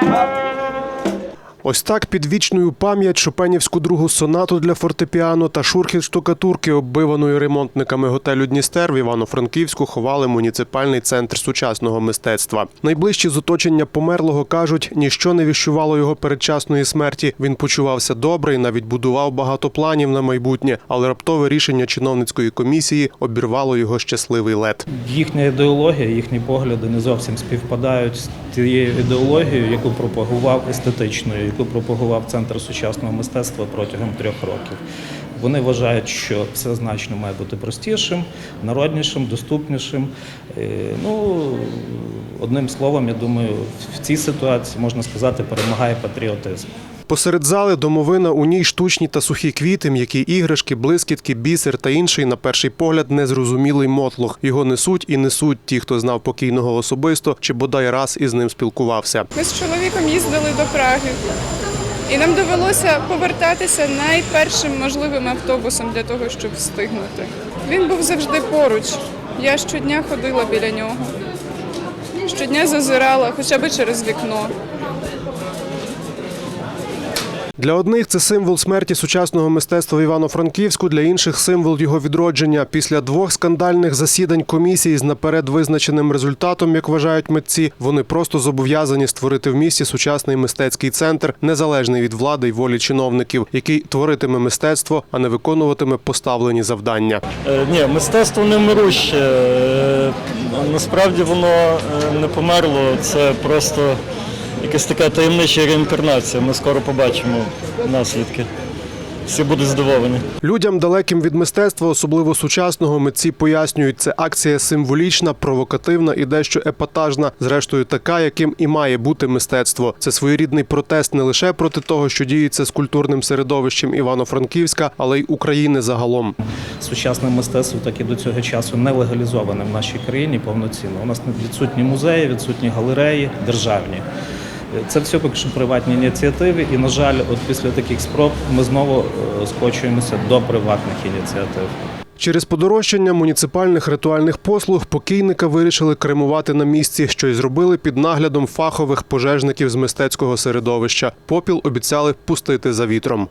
Thank you. Ось так під вічною пам'ять Шопенівську другу сонату для фортепіано та шурхіт штукатурки, оббиваної ремонтниками готелю Дністер в Івано-Франківську ховали муніципальний центр сучасного мистецтва. Найближчі з оточення померлого кажуть, ніщо не віщувало його передчасної смерті. Він почувався добре і навіть будував багато планів на майбутнє, але раптове рішення чиновницької комісії обірвало його щасливий лед. Їхня ідеологія, їхні погляди не зовсім співпадають з тією ідеологією, яку пропагував естетичною, пропагував центр сучасного мистецтва протягом трьох років. Вони вважають, що все значно має бути простішим, народнішим, доступнішим. Е, Ну, одним словом, я думаю, в цій ситуації можна сказати, перемагає патріотизм. Посеред зали домовина у ній штучні та сухі квіти, м'які іграшки, блискітки, бісер та інший, на перший погляд, незрозумілий мотлох. Його несуть і несуть ті, хто знав покійного особисто чи бодай раз із ним спілкувався. Ми з чоловіком їздили до Праги, і нам довелося повертатися найпершим можливим автобусом для того, щоб встигнути. Він був завжди поруч. Я щодня ходила біля нього. Щодня зазирала хоча б через вікно. Для одних це символ смерті сучасного мистецтва в Івано-Франківську, для інших символ його відродження. Після двох скандальних засідань комісії з наперед визначеним результатом, як вважають митці, вони просто зобов'язані створити в місті сучасний мистецький центр, незалежний від влади й волі чиновників, який творитиме мистецтво, а не виконуватиме поставлені завдання. Е, Ні, мистецтво не вмируще. Е, Насправді воно е, не померло. Це просто якась така таємнича реінкарнація. Ми скоро побачимо наслідки. Всі будуть здивовані. Людям, далеким від мистецтва, особливо сучасного, митці пояснюють, це акція символічна, провокативна і дещо епатажна, зрештою, така, яким і має бути мистецтво. Це своєрідний протест не лише проти того, що діється з культурним середовищем Івано-Франківська, але й України загалом. Сучасне мистецтво так і до цього часу не легалізоване в нашій країні повноцінно. У нас відсутні музеї, відсутні галереї державні. Це все поки що приватні ініціативи, і, на жаль, от після таких спроб ми знову е, скочуємося до приватних ініціатив. Через подорожчання муніципальних ритуальних послуг покійника вирішили кремувати на місці, що й зробили під наглядом фахових пожежників з мистецького середовища. Попіл обіцяли пустити за вітром.